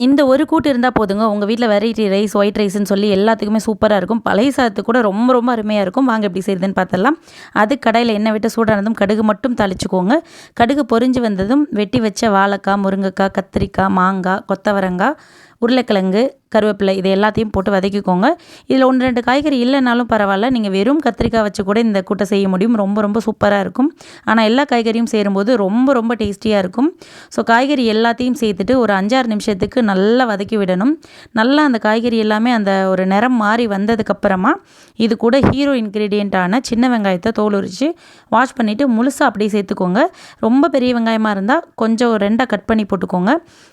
இந்த ஒரு கூட்டு இருந்தால் போதுங்க. உங்கள் வீட்டில் வெரைட்டி ரைஸ் ஒயிட் ரைஸ்ன்னு சொல்லி எல்லாத்துக்குமே சூப்பராக இருக்கும். பழைய சாதத்துக்கு கூட ரொம்ப ரொம்ப அருமையாக இருக்கும். வாங்க எப்படி செய்யுதுன்னு பார்த்தலாம் அது கடையில் எண்ணெய் விட்டு சூடானதும் கடுகு மட்டும் தாளிச்சுக்கோங்க. கடுகு பொறிஞ்சு வந்ததும் வெட்டி வச்ச வாழைக்காய் முருங்கைக்காய் கத்திரிக்காய் மாங்காய் கொத்தவரங்காய் உருளைக்கிழங்கு கருவேப்பிலை இது எல்லாத்தையும் போட்டு வதக்கிக்கோங்க. இதில் ஒன்று ரெண்டு காய்கறி இல்லைனாலும் பரவாயில்ல. நீங்கள் வெறும் கத்திரிக்காய் வச்சு கூட இந்த கூட்டை செய்ய முடியும். ரொம்ப ரொம்ப சூப்பராக இருக்கும். ஆனால் எல்லா காய்கறியும் சேரும்போது ரொம்ப ரொம்ப டேஸ்டியாக இருக்கும். ஸோ காய்கறி எல்லாத்தையும் சேர்த்துட்டு ஒரு அஞ்சாறு நிமிஷத்துக்கு நல்லா வதக்கி விடணும். நல்லா அந்த காய்கறி எல்லாமே அந்த ஒரு நிறம் மாறி வந்ததுக்கப்புறமா இது கூட ஹீரோ இன்க்ரீடியண்ட்டான சின்ன வெங்காயத்தை தோல் உரித்து வாஷ் பண்ணிவிட்டு முழுசாக அப்படியே சேர்த்துக்கோங்க. ரொம்ப பெரிய வெங்காயமாக இருந்தால் கொஞ்சம் ரெண்டாக கட் பண்ணி போட்டுக்கோங்க.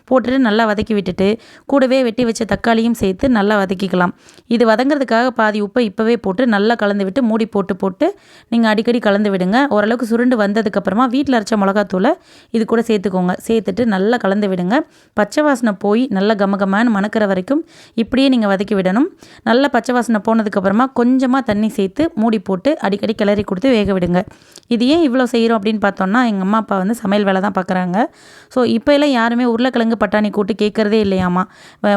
போட்டுட்டு நல்லா வதக்கி விட்டுட்டு கூடவே வெட்டி வச்ச தக்காளியும் சேர்த்து நல்லா வதக்கிக்கலாம். இது வதங்கிறதுக்காக பாதி உப்பை இப்போவே போட்டு நல்லா கலந்து விட்டு மூடி போட்டு போட்டு நீங்கள் அடிக்கடி கலந்து விடுங்க. ஓரளவுக்கு சுருண்டு வந்ததுக்கப்புறமா வீட்டில் அரைச்ச மிளகாத்தூளை இது கூட சேர்த்துக்கோங்க. சேர்த்துட்டு நல்லா கலந்து விடுங்க. பச்சை வாசனை போய் நல்லா கமகமான்னு மணக்கிற வரைக்கும் இப்படியே நீங்கள் வதக்கி விடணும். நல்லா பச்சை வாசனை போனதுக்கப்புறமா கொஞ்சமாக தண்ணி சேர்த்து மூடி போட்டு அடிக்கடி கிளறி கொடுத்து வேக விடுங்க. இது ஏன் இவ்வளோ செய்கிறோம் அப்படின்னு பார்த்தோம்னா எங்கள் அம்மா அப்பா வந்து சமையல் வேலை தான் பார்க்குறாங்க ஸோ இப்போ எல்லாம் யாருமே உருளைக்கிழங்கு பட்டாணி கூட்டு கேட்குறதே இல்லையாமா?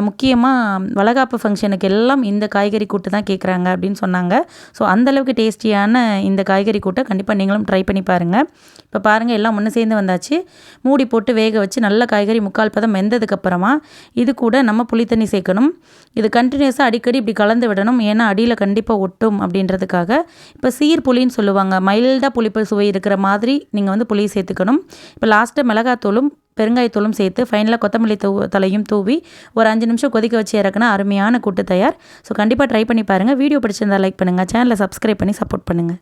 முக்கியமாக வளகாப்பு ஃபங்க்ஷனுக்கு எல்லாம் இந்த காய்கறி கூட்டு தான் கேட்குறாங்க அப்படின்னு சொன்னாங்க. ஸோ அந்தளவுக்கு டேஸ்டியான இந்த காய்கறி கூட்டை கண்டிப்பாக நீங்களும் ட்ரை பண்ணி பாருங்கள் இப்போ பாருங்கள் எல்லாம் ஒன்று சேர்ந்து வந்தாச்சு. மூடி போட்டு வேக வச்சு நல்ல காய்கறி முக்கால் பதம் வெந்ததுக்கப்புறமா இது கூட நம்ம புளி தண்ணி சேர்க்கணும். இது கண்டினியூஸாக அடிக்கடி இப்படி கலந்து விடணும். ஏன்னா அடியில் கண்டிப்பாக ஒட்டும் அப்படின்றதுக்காக. இப்போ சீர் புளின்னு சொல்லுவாங்க. மைல்டாக புளிப்பு சுவை இருக்கிற மாதிரி நீங்கள் வந்து புளி சேர்த்துக்கணும். இப்போ லாஸ்ட்டு மிளகாத்தூளும் பெருங்காயத்தூளும் சேர்த்து ஃபைனலாக கொத்தமல்லி தூ தலையும் தூவி ஒரு அஞ்சு நிமிஷம் கொதிக்க வச்சு இறக்குனா அருமையான கூட்டு தயார். ஸோ கண்டிப்பாக ட்ரை பண்ணி பாருங்கள் வீடியோ பிடிச்சிருந்தா லைக் பண்ணுங்கள் சேனலை சப்ஸ்கிரைப் பண்ணி சப்போர்ட் பண்ணுங்கள்